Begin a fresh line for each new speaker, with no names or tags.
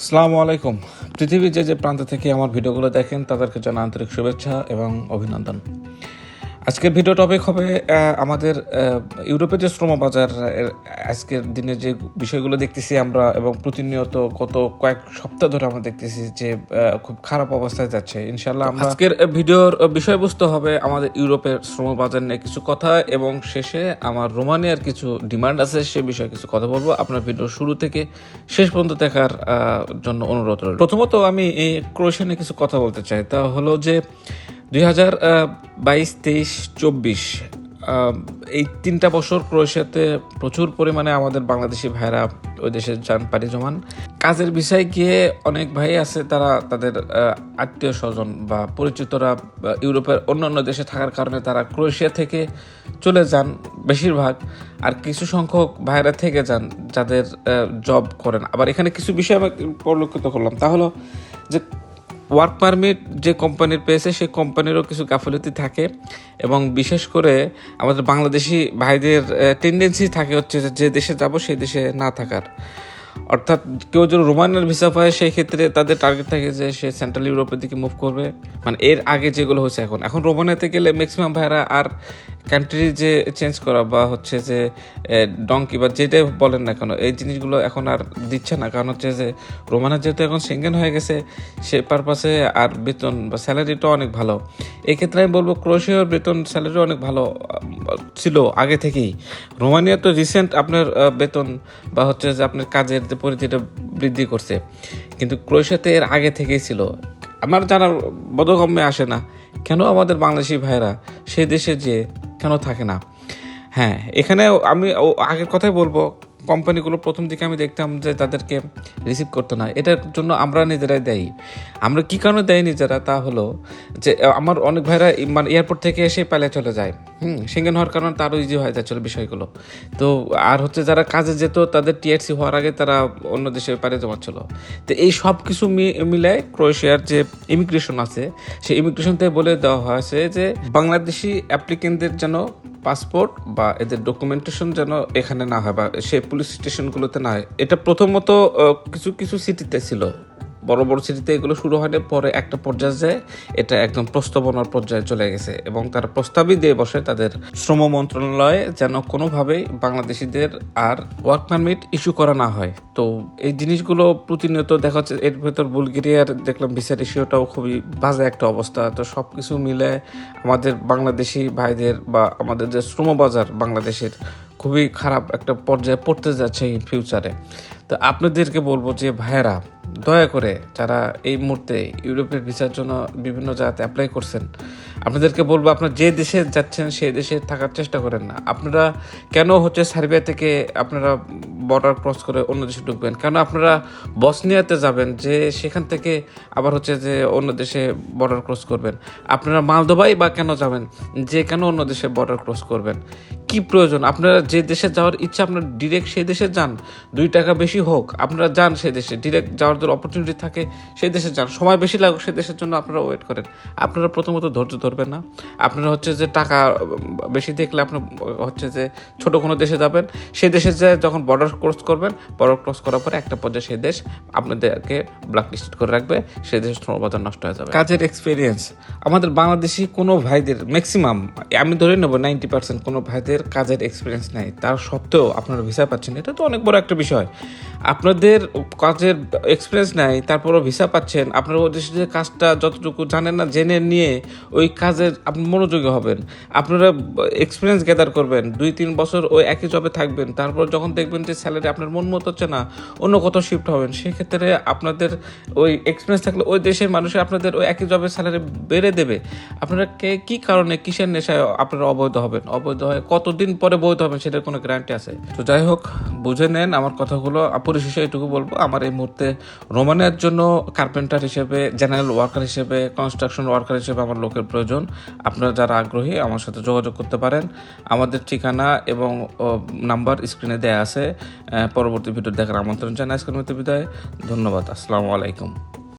আসসালামু আলাইকুম। পৃথিবীর যে যে প্রান্ত থেকে আমার ভিডিওগুলো দেখেন, তাদেরকে জানা আন্তরিক শুভেচ্ছা এবং অভিনন্দন। আজকের ভিডিও টপিক হবে আমাদের ইউরোপের যে শ্রম বাজার আজকের দিনে যে বিষয়গুলো দেখতেছি আমরা এবং প্রতিনিয়ত গত কয়েক সপ্তাহ ধরে আমরা দেখতেছি যে খুব খারাপ অবস্থায় যাচ্ছে। ইনশাল্লাহ আজকের ভিডিওর বিষয়বস্তু হবে আমাদের ইউরোপের শ্রম বাজার নিয়ে কিছু কথা এবং শেষে আমার রোমানিয়ার কিছু ডিমান্ড আছে সে বিষয়ে কিছু কথা বলব। আপনার ভিডিও শুরু থেকে শেষ পর্যন্ত দেখার জন্য অনুরোধ রইল। প্রথমত আমি এই ক্রোয়েশিয়া নিয়ে কিছু কথা বলতে চাই। তা হলো যে দুই হাজার বাইশ, তেইশ, চব্বিশ এই তিনটা বছর ক্রোয়েশিয়াতে প্রচুর পরিমাণে আমাদের বাংলাদেশি ভাইরা ওই দেশে যান পাড়ি জমান। কাজের বিষয়ে গিয়ে অনেক ভাই আছে, তারা তাদের আত্মীয় স্বজন বা পরিচিতরা ইউরোপের অন্য অন্য দেশে থাকার কারণে তারা ক্রোয়েশিয়া থেকে চলে যান বেশিরভাগ। আর কিছু সংখ্যক ভাইরা থেকে যান যাদের জব করেন। আবার এখানে কিছু বিষয় আমি পরিলক্ষিত করলাম। তা হলো যে ওয়ার্ক পারমিট যে কোম্পানির পেয়েছে, সেই কোম্পানিরও কিছু গাফিলতি থাকে এবং বিশেষ করে আমাদের বাংলাদেশি ভাইদের টেন্ডেন্সি থাকে হচ্ছে যে দেশে যাব, সেই দেশে না থাকার। অর্থাৎ কেউ যদি রোমানিয়ার ভিসা পায়, সেই ক্ষেত্রে তাদের টার্গেট থাকে যে সে সেন্ট্রাল ইউরোপের দিকে মুভ করবে। মানে এর আগে যেগুলো হচ্ছে এখন। এখন রোমানিয়াতে গেলে ম্যাক্সিমাম ভাইরা আর কান্ট্রি যে চেঞ্জ করা বা হচ্ছে যে ডঙ্কি বা যেটাই বলেন না কেন, এই জিনিসগুলো এখন আর দিচ্ছে না। কারণ হচ্ছে যে রোমানা যেহেতু এখন সিঙ্গেন হয়ে গেছে, সে পারপাসে আর বেতন বা স্যালারিটাও অনেক ভালো। এই ক্ষেত্রে আমি বলব ক্রোশিয়ার বেতন স্যালারিও অনেক ভালো, ছিল আগে থেকেই। রোমানিয়া তো রিসেন্ট আপনার বেতন বা হচ্ছে যে আপনার কাজের যে পরিধিটা বৃদ্ধি করছে। কিন্তু ক্রোয়েশিয়াতে এর আগে থেকেই ছিল। আমার জানার বোধগম্যে আসে না, কেন আমাদের বাংলাদেশি ভাইরা সেই দেশে যে কেন থাকে না? হ্যাঁ এখানে আমি আগের কথাই বলব, কোম্পানিগুলো প্রথম দিকে আমি দেখতাম যে তাদেরকে রিসিভ করতো না। এটার জন্য আমরা নিজেরাই দেই আমরা কি কারণে দেয় নিজেরা? তা হলো যে, আমার অনেক ভাইরা মানে এয়ারপোর্ট থেকে এসে পালে চলে যায়। হুম সিঙ্গেন হওয়ার কারণে তারও ইজি হয়ে যাচ্ছিল বিষয়গুলো। তো আর হচ্ছে যারা কাজে যেত, তাদের টিআরসি হওয়ার আগে তারা অন্য দেশে পারে জমাচ্ছিল তো এই সব কিছু মিলায় ক্রোয়েশিয়ার যে ইমিগ্রেশন আছে, সেই ইমিগ্রেশন থেকে বলে দেওয়া হয়েছে যে বাংলাদেশি অ্যাপ্লিকেন্টদের যেন পাসপোর্ট বা এদের ডকুমেন্টেশন যেন এখানে না হয় বা সে পুলিশ স্টেশনগুলোতে না হয়। এটা প্রথমত কিছু কিছু সিটিতে ছিল। বড় বড় সিটিতে এগুলো শুরু হয়নি, পরে একটা পর্যায়ে যায় এটা একদম প্রস্তাবনার পর্যায়ে চলে গেছে এবং তারা প্রস্তাবই দিয়ে বসে তাদের শ্রম মন্ত্রণালয়ে যেন কোনোভাবেই বাংলাদেশিদের আর ওয়ার্ক পারমিট ইস্যু করা না হয়। তো এই জিনিসগুলো প্রতিনিয়ত দেখা যাচ্ছে এর ভেতর বুলগেরিয়ার দেখলাম ভিসার ইস্যুটাও খুবই বাজে একটা অবস্থা। তো সব কিছু মিলে আমাদের বাংলাদেশি ভাইদের বা আমাদের যে শ্রম বাজার বাংলাদেশের খুবই খারাপ একটা পর্যায়ে পড়তে যাচ্ছে ফিউচারে তো আপনাদেরকে বলব যে ভাইয়েরা দয়া করে যারা এই মুহূর্তে ইউরোপের ভিসার জন্য বিভিন্ন জায়গাতে অ্যাপ্লাই করছেন, আপনাদেরকে বলব আপনারা যে দেশে যাচ্ছেন সেই দেশে থাকার চেষ্টা করেন না। আপনারা কেন হচ্ছে সার্বিয়া থেকে আপনারা বর্ডার ক্রস করে অন্য দেশে ঢুকবেন? কেন আপনারা বসনিয়াতে যাবেন যে সেখান থেকে আবার হচ্ছে যে অন্য দেশে বর্ডার ক্রস করবেন? আপনারা মালদোবাই বা কেন যাবেন? যে কেন অন্য দেশে বর্ডার ক্রস করবেন? কি প্রয়োজন? আপনারা যে দেশে যাওয়ার ইচ্ছা, আপনারা ডিরেক্ট সেই দেশে যান। দুই টাকা বেশি হোক, আপনারা যান সেই দেশে। ডিরেক্ট যাওয়ার জন্য অপরচুনিটি থাকে, সেই দেশে যান। সময় বেশি লাগুক, সেই দেশের জন্য আপনারা ওয়েট করেন। আপনারা প্রথমত ধৈর্য ধরবেন না। আপনারা হচ্ছে যে টাকা বেশি দেখলে আপনার হচ্ছে যে ছোট কোনো দেশে যাবেন। সেই দেশে যে যখন বর্ডার ক্রস করবেন বর্ডার ক্রস করার পরে একটা পর্যায়ে সেই দেশ আপনাদেরকে ব্ল্যাক লিস্টেড করে রাখবে। সেই দেশের শ্রমবাজার নষ্ট হয়ে যাবে। কাজের এক্সপিরিয়েন্স আমাদের বাংলাদেশি কোনো ভাইদের ম্যাক্সিমাম আমি ধরে নেব নাইনটি পার্সেন্ট কোনো ভাইদের কাজের এক্সপিরিয়েন্স নেই। তার সত্ত্বেও আপনারা ভিসা পাচ্ছেন। এটা তো অনেক বড় একটা বিষয়। আপনাদের কাজের এক্সপিরিয়েন্স নাই, তারপরও ভিসা পাচ্ছেন, আপনারা দেশের কাজটা যতটুকু জানেন না, জেনে নিয়ে ওই কাজের আপনি মনোযোগী হবেন। আপনারা এক্সপিরিয়েন্স গ্যাদার করবেন, দুই তিন বছর ওই একই জবে থাকবেন, তারপর যখন দেখবেন যে স্যালারি আপনার মন মতো হচ্ছে না, অন্য কোথাও শিফট হবেন, সেক্ষেত্রে আপনাদের ওই এক্সপিরিয়েন্স থাকলে ওই দেশের মানুষের আপনাদের ওই একই জবের স্যালারি বেড়ে দেবে। আপনারা কে, কী কারণে, কিসের নেশায় আপনারা অবৈধ হবেন? অবৈধ হয়ে কতদিন পরে বৈধ হবেন সেটার কোনো গ্যারান্টি আছে? তো যাই হোক, বুঝে নেন, আমার কথাগুলো পরিশেষে এটুকু বলব, আমার এই মুহূর্তে রোমানের জন্য কার্পেন্টার হিসেবে, জেনারেল ওয়ার্কার হিসেবে কনস্ট্রাকশন ওয়ার্কার হিসেবে আমার লোকের প্রয়োজন। আপনারা যারা আগ্রহী, আমার সাথে যোগাযোগ করতে পারেন। আমাদের ঠিকানা এবং নাম্বার স্ক্রিনে দেয়া আছে। পরবর্তী ভিডিও দেখার আমন্ত্রণ জানাই আজকের মধ্যে বিদায়। ধন্যবাদ, আসসালামু আলাইকুম।